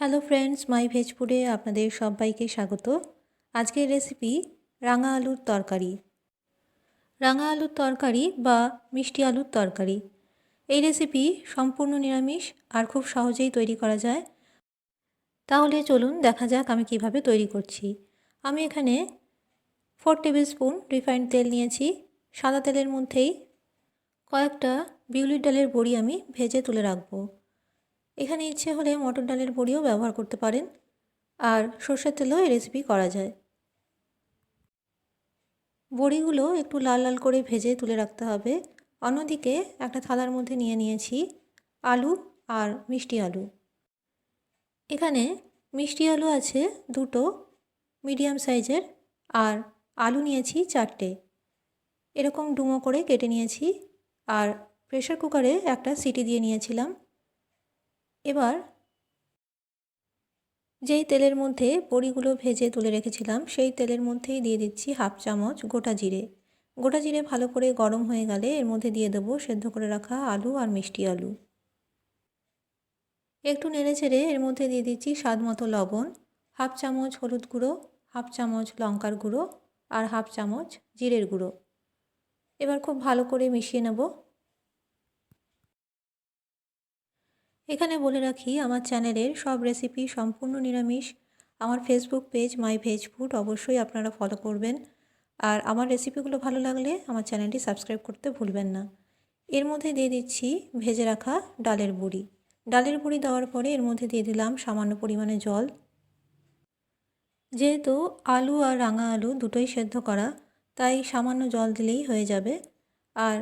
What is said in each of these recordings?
Hello friends মাই ভেজপুরে আপনাদের সবাইকে স্বাগত। আজকের রেসিপি রাঙা আলুর তরকারি। রাঙা আলুর তরকারি বা মিষ্টি আলুর তরকারি। এই রেসিপি সম্পূর্ণ নিরামিষ আর খুব সহজেই তৈরি করা যায়। তাহলে চলুন দেখা যাক আমি কীভাবে তৈরি করছি। আমি এখানে ফোর টেবিল স্পুন রিফাইন্ড তেল নিয়েছি। সাদা তেলের মধ্যেই কয়েকটা বিউলির ডালের বড়ি আমি ভেজে তুলে রাখব। এখানে ইচ্ছে হলে মটর ডালের বড়িও ব্যবহার করতে পারেন। আর সর্ষের তেলেও এই রেসিপি করা যায়। বড়িগুলো একটু লাল লাল করে ভেজে তুলে রাখতে হবে। অন্যদিকে একটা থালার মধ্যে নিয়ে নিয়েছি আলু আর মিষ্টি আলু। এখানে মিষ্টি আলু আছে দুটো, মিডিয়াম সাইজের, আর আলু নিয়েছি চারটে। এরকম ডুমো করে কেটে নিয়েছি। আর প্রেশার কুকারে একটা সিটি দিয়ে নিয়েছিলাম। এবার যেই তেলের মধ্যে বড়িগুলো ভেজে তুলে রেখেছিলাম, সেই তেলের মধ্যেই দিয়ে দিচ্ছি হাফ চামচ গোটা জিরে। গোটা জিরে ভালো করে গরম হয়ে গেলে এর মধ্যে দিয়ে দেবো সেদ্ধ করে রাখা আলু আর মিষ্টি আলু। একটু নেড়ে ছেড়ে এর মধ্যে দিয়ে দিচ্ছি স্বাদ মতো লবণ, হাফ চামচ হলুদ গুঁড়ো, হাফ চামচ লঙ্কার গুঁড়ো আর হাফ চামচ জিরের গুঁড়ো। এবার খুব ভালো করে মিশিয়ে নেব। এখানে বলে রাখি, আমার চ্যানেলের সব রেসিপি সম্পূর্ণ নিরামিষ। আমার Facebook page my veg food অবশ্যই আপনারা ফলো করবেন। আর আমার রেসিপিগুলো ভালো লাগলে আমার চ্যানেলটি সাবস্ক্রাইব করতে ভুলবেন না। এর মধ্যে দিয়ে দিচ্ছি ভেজে রাখা ডালের বড়ি ডালের বড়ি দেওয়ার পরে এর মধ্যে দিয়ে দিলাম সামান্য পরিমাণে জল। যেহেতু আলু আর রাঙা আলু দুটোই সেদ্ধ করা, তাই সামান্য জল দিলেই হয়ে যাবে। আর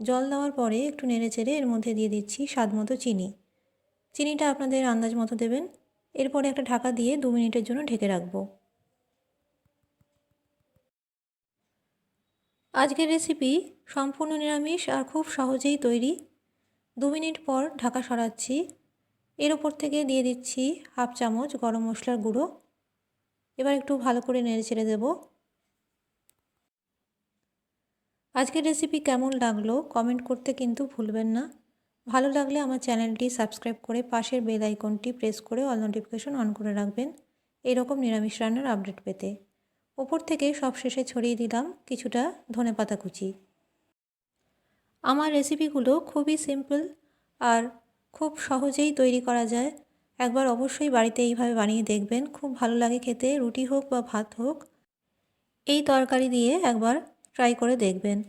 জল দেওয়ার পরে একটু নেড়ে চেড়ে এর মধ্যে দিয়ে দিচ্ছি স্বাদ মতো চিনি। চিনিটা আপনাদের আন্দাজ মতো দেবেন। এরপরে একটা ঢাকা দিয়ে দু মিনিটের জন্য ঢেকে রাখব। আজকের রেসিপি সম্পূর্ণ নিরামিষ আর খুব সহজেই তৈরি। দু মিনিট পর ঢাকা সরাচ্ছি। এর ওপর থেকে দিয়ে দিচ্ছি হাফ চামচ গরম মশলার গুঁড়ো। এবার একটু ভালো করে নেড়ে ছেড়ে দেবো। আজকের রেসিপি কেমন লাগল কমেন্ট করতে কিন্তু ভুলবেন না। ভালো লাগলে আমার চ্যানেলটি সাবস্ক্রাইব করে পাশের বেল আইকনটি প্রেস করে অল নোটিফিকেশন অন করে রাখবেন। এরকম নিরামিষ রান্নার আপডেট পেতে। ওপর থেকে সব শেষে ছড়িয়ে দিলাম কিছুটা ধনে পাতা কুচি। আমার রেসিপিগুলো খুবই সিম্পল আর খুব সহজেই তৈরি করা যায়। একবার অবশ্যই বাড়িতে এইভাবে বানিয়ে দেখবেন। খুব ভালো লাগে খেতে, রুটি হোক বা ভাত হোক। এই তরকারি দিয়ে একবার ট্রাই করে দেখবেন।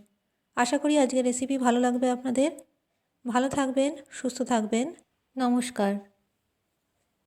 আশা করি আজকের রেসিপি ভালো লাগবে আপনাদের। ভালো থাকবেন, সুস্থ থাকবেন। নমস্কার।